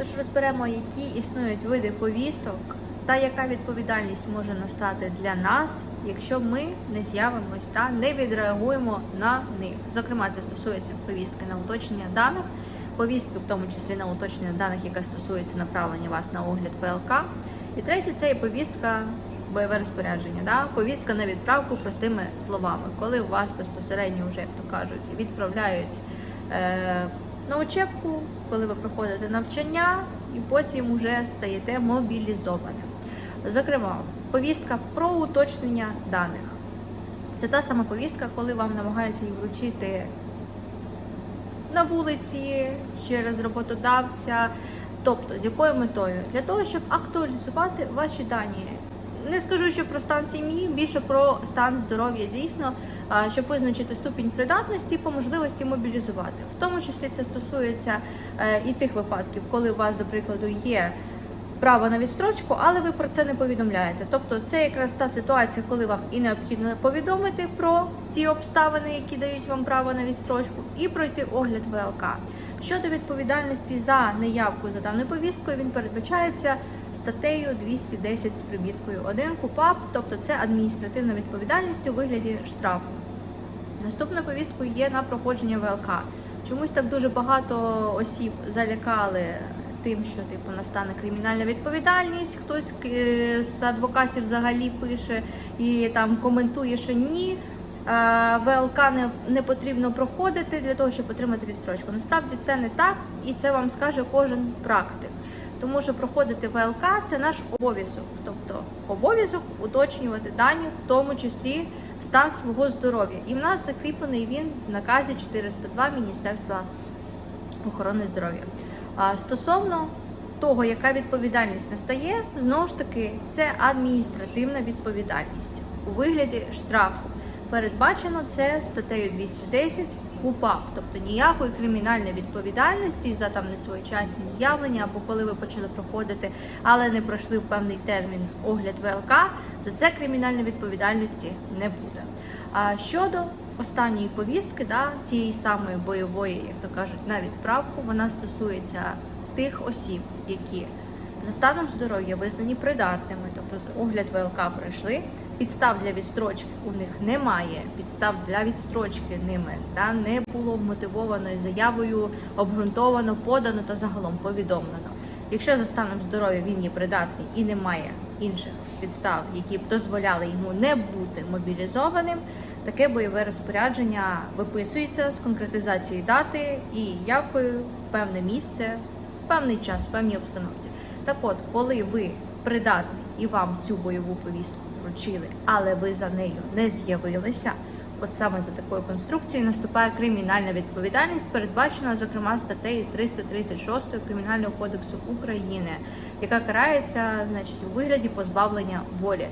Тож розберемо, які існують види повісток та яка відповідальність може настати для нас, якщо ми не з'явимось та не відреагуємо на них. Зокрема, це стосується повістки на уточнення даних, повістки, в тому числі на уточнення даних, яка стосується направлення вас на огляд ВЛК. І третє це є повістка. Бойове розпорядження, да? повістка на відправку простими словами, коли у вас безпосередньо вже, як то кажуть, відправляють е, на учебку, коли ви проходите навчання, і потім вже стаєте мобілізованим. Зокрема, повістка про уточнення даних. Це та сама повістка, коли вам намагаються її вручити на вулиці через роботодавця. Тобто, з якою метою? Для того, щоб актуалізувати ваші дані. Не скажу, що про стан сім'ї, більше про стан здоров'я дійсно, щоб визначити ступінь придатності по можливості мобілізувати. В тому числі це стосується е, і тих випадків, коли у вас, до прикладу, є право на відстрочку, але ви про це не повідомляєте. Тобто, це якраз та ситуація, коли вам і необхідно повідомити про ті обставини, які дають вам право на відстрочку, і пройти огляд ВЛК. Щодо відповідальності за неявку за даною повісткою, він передбачається статтею 210 з приміткою 1 КУПАП, тобто це адміністративна відповідальність у вигляді штрафу. Наступною повісткою є на проходження ВЛК. Чомусь так дуже багато осіб залякали тим, що типу настане кримінальна відповідальність. Хтось е, з адвокатів взагалі пише і там коментує, що ні. Е, ВЛК не, не потрібно проходити для того, щоб отримати відстрочку. Насправді це не так, і це вам скаже кожен практик. Тому що проходити ВЛК це наш обов'язок, тобто обов'язок уточнювати дані, в тому числі стан свого здоров'я. І в нас закріплений він в наказі 402 Міністерства охорони здоров'я. Стосовно того, яка відповідальність настає, знову ж таки, це адміністративна відповідальність у вигляді штрафу. Передбачено це статтею 210 КУПАП, тобто ніякої кримінальної відповідальності за там несвоєчасні з'явлення або коли ви почали проходити, але не пройшли в певний термін огляд ВЛК, за це кримінальної відповідальності не буде. А щодо останньої повістки, да, цієї самої бойової, як то кажуть, на відправку, вона стосується тих осіб, які за станом здоров'я визнані придатними, тобто огляд ВЛК пройшли. Підстав для відстрочки у них немає. Підстав для відстрочки ними та не було вмотивованою заявою, обґрунтовано, подано та загалом повідомлено. Якщо за станом здоров'я він є придатний і немає інших підстав, які б дозволяли йому не бути мобілізованим, таке бойове розпорядження виписується з конкретизацією дати і явкою в певне місце, в певний час, в певній обстановці. Так от, коли ви придатний і вам цю бойову повістку вручили, але ви за нею не з'явилися. От саме за такою конструкцією наступає кримінальна відповідальність, передбачена зокрема статтею 336 Кримінального кодексу України, яка карається, значить, у вигляді позбавлення волі.